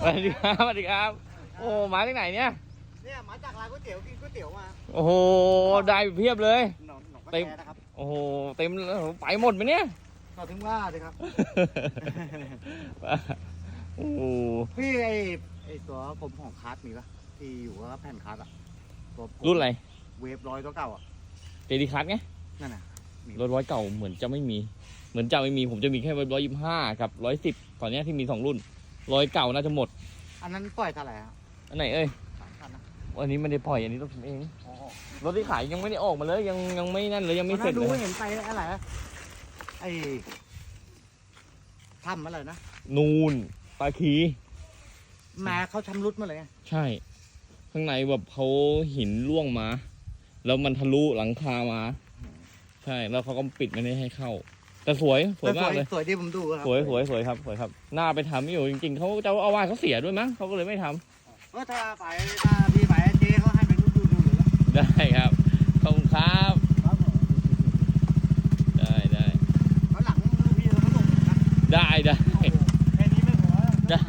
สวัสดีครับสวัสดีครับ โอ้มาจากไหนเนี่ยเนี่ยมาจากร้านก๋วยเตี๋ยวกินก๋วยเตี๋ยวมาโอ้โหได้เพียบเลยหนองหนองกระเต็มแตนะครับโอ้โหเต็มเลยไปหมดไหมเนี่ยก็ถึงว่าเลยครับโอ้โหพี่ไอไอตัวผมของคาร์ดมีปะที่อยู่กับแผ่นคาร์ดอะตัวผมรุ่นอะไรเวฟร้อยตัวเก่าอะเจดีคัทไงนั่นน่ะรถร้อยเก่าเหมือนจะไม่มี เหมือนจะไม่มีผมจะมีแค่ร้อยยี่ห้ากับร้อยสิบตอนเนี้ยที่มีสองรุ่น ร้อยเก่าน่าจะหมด อันนั้นปล่อยเท่าไหร่อะอันไหนเอ้ยสามพันนะอันนี้ไม่ได้ปล่อยอันนี้ต้องทำเอง อ๋อรถที่ขายยังไม่ได้ออกมาเลยยังยังไม่นั่นเลยยังไม่เสร็จดูเลยเห็นไปอะไรนะไอทำอะไรนะนูนปลาคีแม่เขาชำรุดมาเลยไงใช่ ข้างในแบบเขาหินล่วงมา แล้วมันทะลุหลังคามา ใช่ แล้วเขาก็ปิดไม่ได้ให้เข้า แต่สวยสวยมากเลยสวยที่ผมดูครับสวยสวยสวยครับสวยครับหน้าไปทำอยู่จริง ๆเขาเจ้าอาวาสเขาเสียด้วยมั้งเขาก็เลยไม่ทำเออถ้าไปถ้าพี่ไปเจ๊เขาให้เป็นดูดูดูเลยละได้ครับขอบคุณครับครับผมได้ได้แล้วหลังลูกพี่เขาก็ส่งนะได้ได้โอ้โหแค่นี้ไม่พอ ได้